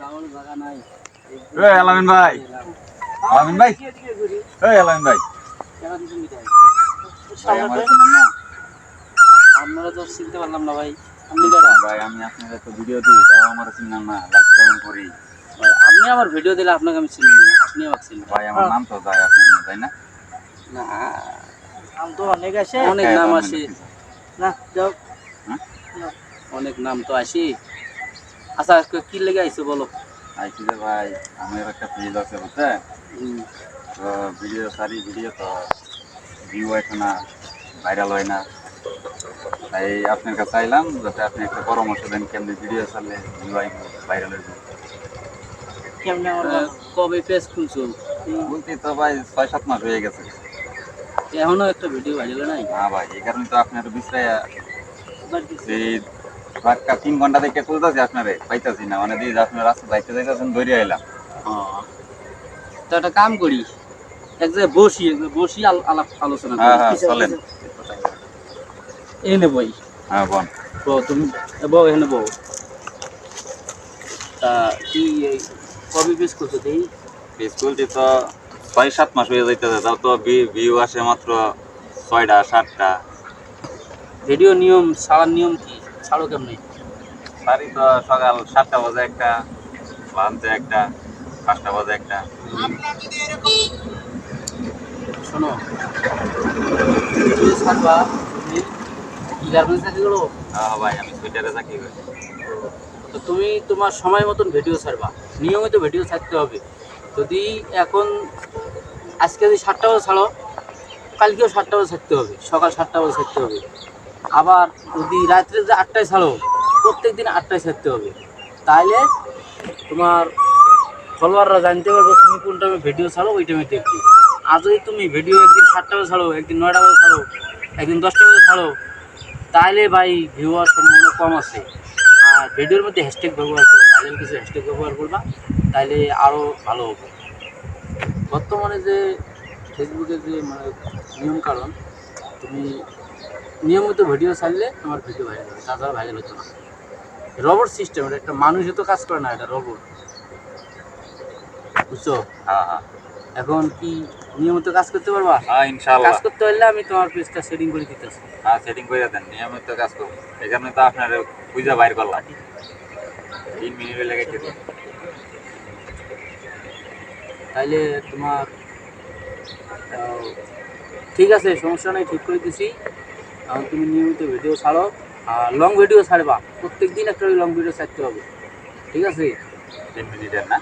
এই আলামিন ভাই। আলামিন ভাই? এই আলামিন ভাই। ভাই আপনারা তো চিনতে পারলাম না ভাই। আপনি ভাই আমি আপনার একটা ভিডিও দিই তাও আমার চিনেন না। লাইক কমেন্ট করি। আপনি আমার ভিডিও দিলে আপনাকে আমি চিনি না আপনি আমাকে চিনবেন। ভাই আমার নাম তো যায় আপনি না তাই না? না। নাম তো অনেক আছে। অনেক হ্যাঁ, নাম আছে। না যাও। হ্যাঁ? অনেক নাম তো আসি আচ্ছা কি লেগে আইছো বলো? আইছি যে ভাই আমার একটা পেজ আছে হুম, তো ভিডিও সারি ভিডিও তো ভিউ হয় না ভাইরাল হয় না। তাই আপনার কাছে চাইলাম যাতে আপনি একটা পরামর্শ দেন কেমনি ভিডিও চাললে ভিউ হয় ভাইরাল হইব কেমনে কবে পেজ খুলছো? বলতে তো ভাই ছয় সাত মাস হয়ে গেছে। এখনও একটা ভিডিও ভাইরাল নাই? না ভাই এই কারণে তো আপনার বিশ্রায়া তিন ঘণ্টা থেকে খুলতেছি আপনারে পাইতাছি না। মানে দিয়ে আপনার রাস্তা যাইতে যাইতেছেন ধরে আইলাম। তো একটা কাম করি এক জায়গায় বসি বসি আলাপ আলোচনা হ্যাঁ হ্যাঁ চলেন। এই নে বই। হ্যাঁ বল। বউ তুমি বউ এখানে বউ। তা কি কবে পেজ করছ স্কুলটি তো ছয় সাত মাস হয়ে যাইতেছে তাও তো ভিউ আসে মাত্র ছয়টা সাতটা। ভিডিও নিয়ম ছাড়ার নিয়ম কি? ছাড়ো কেমনে? সারি তো সকাল সাতটা বাজে একটা লাঞ্চে একটা পাঁচটা বাজে একটা। শোনো ছাড়বা তুমি গার্মেন্টস চাকরি করো? হ্যাঁ ভাই আমি সুইটারে চাকরি করি। তো তুমি তোমার সময় মতন ভিডিও ছাড়বা নিয়মিত ভিডিও ছাড়তে হবে। যদি এখন আজকে যদি সাতটা বাজে ছাড়ো কালকেও সাতটা বাজে ছাড়তে হবে সকাল সাতটা বাজে ছাড়তে হবে। আবার যদি রাত্রে যদি আটটায় ছাড়ো প্রত্যেক দিন আটটায় ছাড়তে হবে। তাইলে তোমার ফলোয়াররা জানতে পারবে তুমি কোন টাইমে ভিডিও ছাড়ো, ওই টাইমে দেখবে। আর যদি তুমি ভিডিও একদিন সাতটা বাজে ছাড়ো, একদিন নয়টা বাজে ছাড়ো, একদিন দশটা বাজে ছাড়ো তাহলে ভাই ভিউয়ার সম্ভাবনা কম আছে। আর ভিডিওর মধ্যে হ্যাশট্যাগ ব্যবহার করো ভাইরাল কিছু হ্যাশট্যাগ ব্যবহার করবা তাহলে আরও ভালো হবে। বর্তমানে যে ফেসবুকে যে মানে নিয়ম কারণ তুমি নিয়মিত ভিডিও ছাড়লে তোমার ভিডিও ভাইরাল হবে তাছাড়া ভাইরাল হতো না। রবট সিস্টেম এটা একটা মানুষও তো কাজ করে না এটা রবট বুঝছ? হ্যাঁ হ্যাঁ। এখন কি নিয়মিত কাজ করতে পারবা? হ্যাঁ কাজ করতে পারলে আমি তোমার পেজটা সেটিং করে দিতেছি। হ্যাঁ সেটিং করে দেন নিয়মিত কাজ করব এখানে তো আপনার পূজা বাইর করলাম। তিন মিনিটে লেগে গেছে তাইলে তোমার ঠিক আছে সমস্যা নেই ঠিক করে দিছি। এখন তুমি নিয়মিত ভিডিও ছাড়ো আর লং ভিডিও ছাড়বা। প্রত্যেক দিন একটা লং ভিডিও ছাড়তে হবে। ঠিক আছে? না?